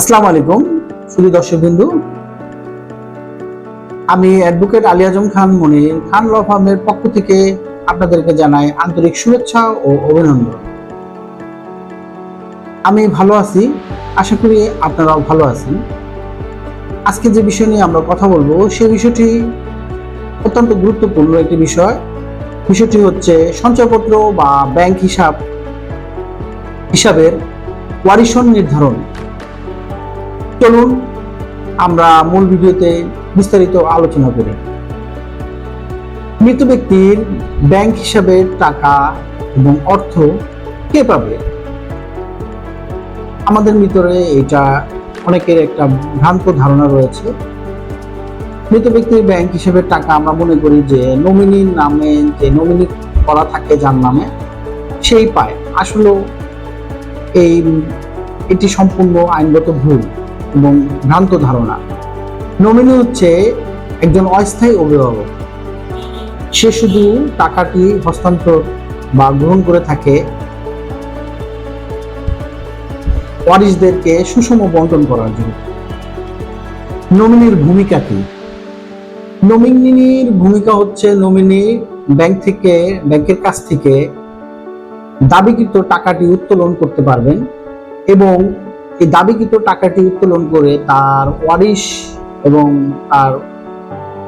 আসসালামু আলাইকুম। সুধী দর্শক বিন্দু আমি অ্যাডভোকেট আলী আজম খান মনির খান ল ফার্মের পক্ষ থেকে আপনাদেরকে জানাই আন্তরিক শুভেচ্ছা ও অভিনন্দন। আমি ভালো আছি, আশা করি আপনারাও ভালো আছেন। আজকে যে বিষয় নিয়ে আমরা কথা বলব সেই বিষয়টি অত্যন্ত গুরুত্বপূর্ণ একটি বিষয়। বিষয়টি হচ্ছে সঞ্চয়পত্র বা ব্যাংক হিসাব হিসাবের ওয়ারিশন নির্ধারণ। চলুন, আমরা মূল ভিডিওতে বিস্তারিত আলোচনা করি। মৃত ব্যক্তির ব্যাংক হিসাবে টাকা এবং অর্থ কে পাবে? আমাদের ভিতরে এটা অনেকের একটা ভ্রান্ত ধারণা রয়েছে। মৃত ব্যক্তির ব্যাংক হিসেবে টাকা আমরা মনে করি যে নমিনির নামে যে নমিনি করা থাকে যার নামে, সেই পায়। আসলে এই, এটি সম্পূর্ণ আইনগত ভুল। এবং ভ্রান্ত ধারণা। নমিনি হচ্ছে একজন অস্থায়ী অভিভাবক। সে শুধু টাকাটি হস্তান্তর বা গ্রহণ করে থাকে। ওয়ারিসদেরকে সুষম বন্টন করার জন্য। নমিনির ভূমিকা কি? নমিনির ভূমিকা হচ্ছে নমিনি ব্যাংক থেকে, ব্যাংকের কাছ থেকে দাবিকৃত টাকাটি উত্তোলন করতে পারবেন এবং এই দাবিকৃত টাকাটি উত্তোলন করে তার ওয়ারিশ এবং তার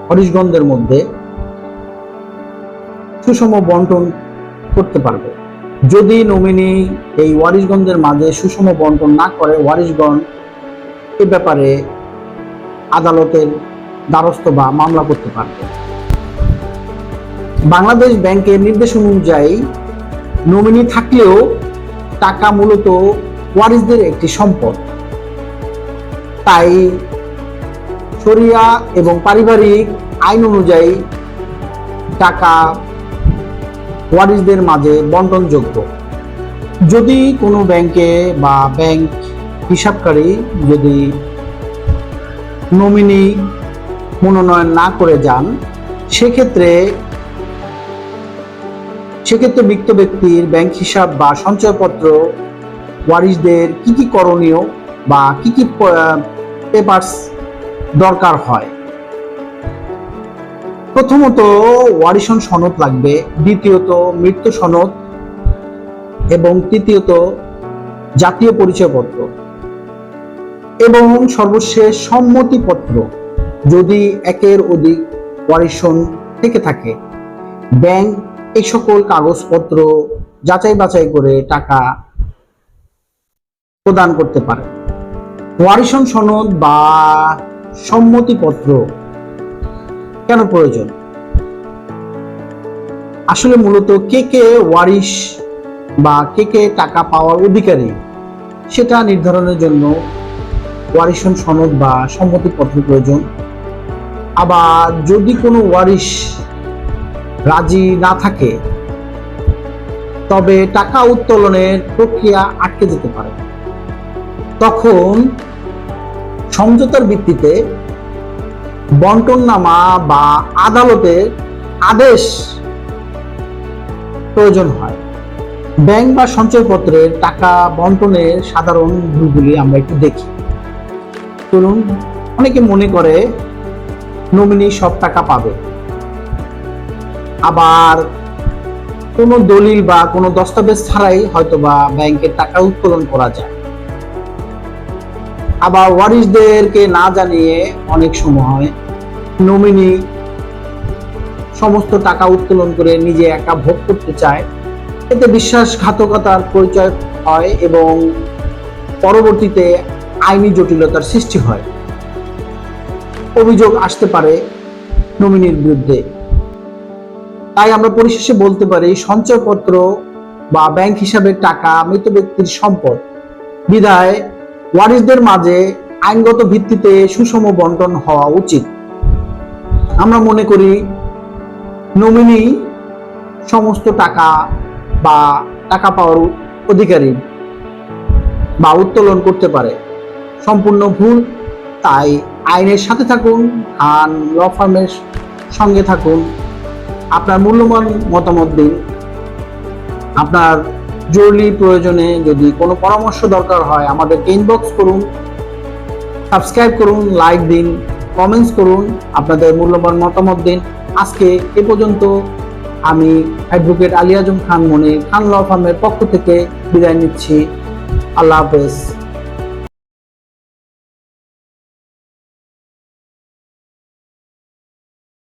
ওয়ারিশগণদের মধ্যে সুষম বন্টন করতে পারবে। যদি নমিনি এই ওয়ারিশগণদের মাঝে সুষম বন্টন না করে ওয়ারিশগণ এ ব্যাপারে আদালতের দ্বারস্থ বা মামলা করতে পারবে। বাংলাদেশ ব্যাংকের নির্দেশ অনুযায়ী নমিনি থাকলেও টাকা মূলত ওয়ারিসদের একটি সম্পদ। তাই শরিয়া এবং পারিবারিক আইন অনুযায়ী টাকা ওয়ারিসদের মাঝে বন্টনযোগ্য। যদি কোনো ব্যাংকে বা ব্যাংক হিসাবকারী যদি নমিনি মনোনয়ন না করে যান, সেক্ষেত্রে সেক্ষেত্রে মৃত ব্যক্তির ব্যাংক হিসাব বা সঞ্চয়পত্র ওয়ারিসদের কি কি করণীয় বা কি কি পেপারস দরকার হয়? প্রথমত ওয়ারিশন সনদ লাগবে, দ্বিতীয়ত মৃত্যু সনদ, এবং তৃতীয়ত জাতীয় পরিচয়পত্র, এবং সর্বশেষ সম্মতিপত্র যদি একের অধিক ওয়ারিশন থেকে থাকে। ব্যাংক এই সকল কাগজপত্র যাচাই বাছাই করে টাকা প্রদান করতে পারে। ওয়ারিশন সনদ বা সম্মতিপত্র কেন প্রয়োজন? আসলে মূলত কে কে ওয়ারিশ বা কে কে টাকা পাওয়ার অধিকারী সেটা নির্ধারণের জন্য ওয়ারিশন সনদ বা সম্মতিপত্র প্রয়োজন। আবার যদি কোনো ওয়ারিশ রাজি না থাকে, তবে টাকা উত্তোলনের প্রক্রিয়া আটকে যেতে পারে। তখন সমঝোতার ভিত্তিতে বন্টননামা বা আদালতের আদেশ প্রয়োজন হয়। ব্যাংক বা সঞ্চয়পত্রের টাকা বন্টনের সাধারণ ভুলগুলি আমরা একটু দেখি। চলুন, অনেকে মনে করে নমিনি সব টাকা পাবে। আবার কোনো দলিল বা কোনো দস্তাবেজ ছাড়াই হয়তোবা ব্যাংকের টাকা উত্তোলন করা যায়। আবার ওয়ারিসদেরকে না জানিয়ে অনেক সময় নমিনি সমস্ত টাকা উত্তোলন করে নিজে একা ভোগ করতে চায়। এতে বিশ্বাসঘাতকতার পরিচয় হয় এবং পরবর্তীতে আইনি জটিলতার সৃষ্টি হয়। অভিযোগ আসতে পারে নমিনির বিরুদ্ধে। তাই আমরা পরিশেষে বলতে পারি, সঞ্চয়পত্র বা ব্যাংক হিসাবে টাকা মৃত ব্যক্তির সম্পদ। বিধায় ওয়ারিসদের মাঝে আইনগত ভিত্তিতে সুষম বন্টন হওয়া উচিত। আমরা মনে করি, নমিনি সমস্ত টাকা বা টাকা পাওয়ার অধিকারী বা উত্তোলন করতে পারে। সম্পূর্ণ ভুল, তাই আইনের সাথে থাকুন, খান, ল ফার্মের সঙ্গে থাকুন। আপনার মূল্যবান মতামত দিন। আপনার জরুরি প্রয়োজনে যদি কোনো পরামর্শ দরকার হয়, আমাদের ইনবক্স করুন সাবস্ক্রাইব করুন লাইক দিন কমেন্টস করুন, আপনাদের মূল্যবান মতামত দিন। আজকে এ পর্যন্ত আমি অ্যাডভোকেট আলী আজম খান মনে খান ল ফার্মের পক্ষ থেকে বিদায় নিচ্ছি। আল্লাহ হাফেজ।